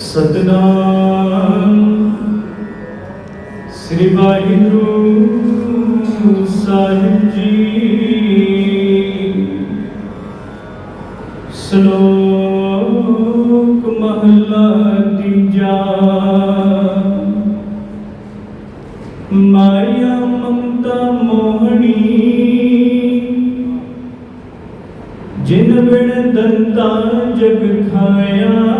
ਸਤਨਾਮ। ਸ੍ਰੀ ਵਾਹਿਗੁਰੂ ਸਾਹਿਬ ਜੀ। ਸ਼ਲੋਕ ਮਹਲਾ ਤੀਜਾ। ਮਾਇਆ ਮਮਤਾ ਮੋਹਣੀ। ਜਿਨ ਬਿਨ ਦੰਤਾ ਜਗ ਖਾਇਆ।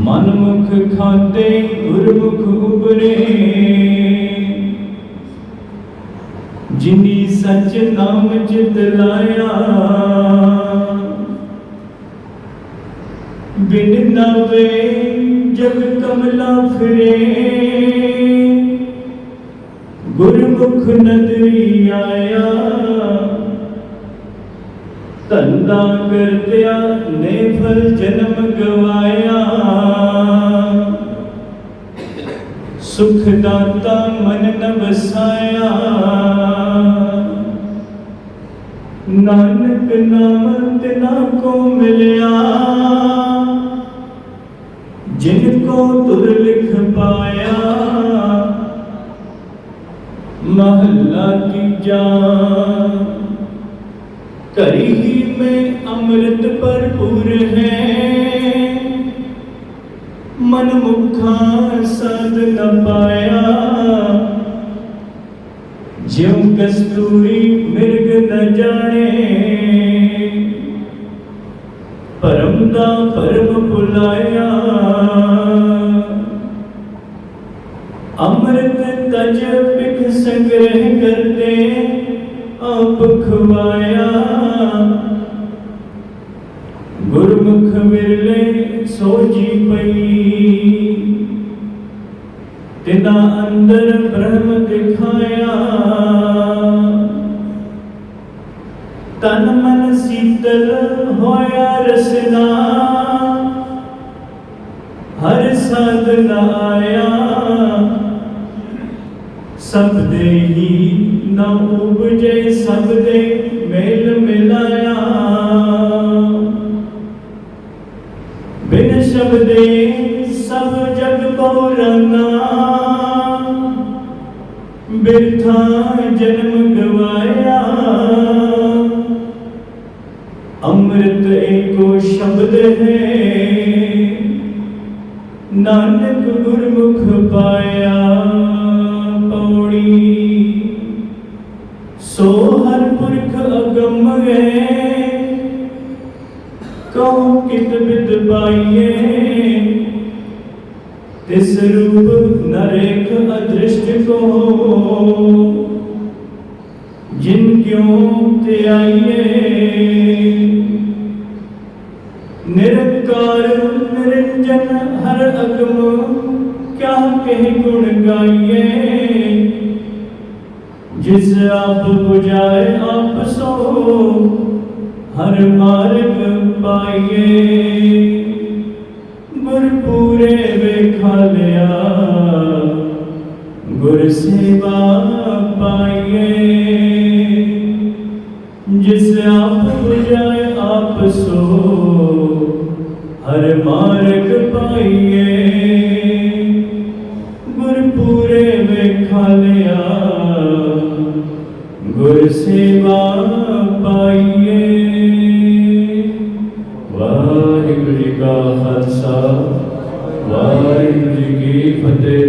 ਮਨ ਮੁਖ ਖਾਤੇ ਗੁਰਮੁਖ ਉਬਰੇ। ਜਿਨੀ ਸਚ ਨਾਮ ਚਿਤ ਲਾਇਆ। ਬਿਨ ਨਵੇ ਜਗ ਕਮਲਾ ਫਿਰੇ। ਗੁਰਮੁਖ ਨਦਰੀ ਆਇਆ। ਧੰਦਾ ਕਰਦਿਆ ਨੇ ਫਲ ਜਨਮ ਗਵਾਇਆ। ਸੁਖ ਦਾਤਾ ਮਨ ਨ ਵਸਾਇਆ ਨਾਨਕ ਨਾਮ ਤਿਨਾ ਕੋ ਮਿਲਿਆ। ਜਿਨ ਕੋ ਤੁਰ ਲਿਖ ਪਾਇਆ। ਮਹੱਲਾ ਕੀ ਤੀਜਾ ਘੜੀ ਹੀ ਮੈਂ ਅੰਮ੍ਰਿਤ ਭਰਪੂਰ ਹੈ। ਮਨ ਮੁਖਾ ਸਦ ਨ ਪਾਇਆ। ਜਿਉ ਕਸਤੂਰੀ ਮਿਰਗ ਨ ਜਾਣੇ। ਪਰਮ ਦਾ ਪਰਮ ਬੁਲਾਇਆ। ਅੰਮ੍ਰਿਤ ਤਜ ਬਿਖ ਸੰਗ੍ਰਹਿ ਕਰਦੇ ਆਪ ਖਵਾਇਆ। ਸੋਜੀ ਪਈ। ਤਿਨਾ ਅੰਦਰ ਬ੍ਰਹਮ ਦਿਖਾਇਆ। ਤਨ ਮਨ ਸੀਤਲ ਹੋਇਆ ਰਸਨਾ। ਹਰ ਸਾਧਨ ਆਇਆ। ਸਭ ਦੇ ਹੀ ਨਾ ਉਪਜੇ, ਸਭ ਦੇ ਮੇਲ ਮਿਲਾਇਆ। ਬਿਨ ਸ਼ਬਦੇ ਸਭ ਜਗ ਪੌਰਾਨਾ ਬਿਰਥਾ ਜਨਮ ਗਵਾਇਆ। ਅੰਮ੍ਰਿਤ ਏਕੋ ਸ਼ਬਦ ਹੈ। ਨਾਨਕ ਗੁਰਮੁਖ ਪਾਇਆ ਪੌੜੀ। ਸੋ ਹਰ ਪੁਰਖ ਅਗੰਮ ਹੈ। ਕਿਤ ਬਿਦ ਪਾਈਏ। ਤਿਸ ਰੂਪ ਨਰੇਕ ਅਦ੍ਰਿਸ਼ਟ ਕੋ ਜਿਨ ਕਿਉ ਤੇ ਆਈਏ? ਨਿਰੰਕਾਰ ਨਿਰੰਜਨ ਹਰ ਅਗਮ ਕਿਆ ਕਹਿ ਗੁਣ ਗਾਈਏ? ਜਿਸ ਆਪ 부ਝਾਏ ਆਪ ਸੋ ਹਰ ਮਾਰਗ ਪਾਈਏ। ਗੁਰ ਪੂਰੇ ਵੇਖਾ ਲਿਆ। ਗੁਰ ਸੇਵਾ ਪਾਈਏ। ਜਿਸ ਆਪ ਬੁਝਾਏ ਆਪ ਸੋ। ਹਰ ਮਾਰਗ ਪਾਈਏ। ਗੁਰ ਪੂਰੇ ਵੇਖਾ ਲਿਆ। ਗੁਰ ਸੇਵਾ puente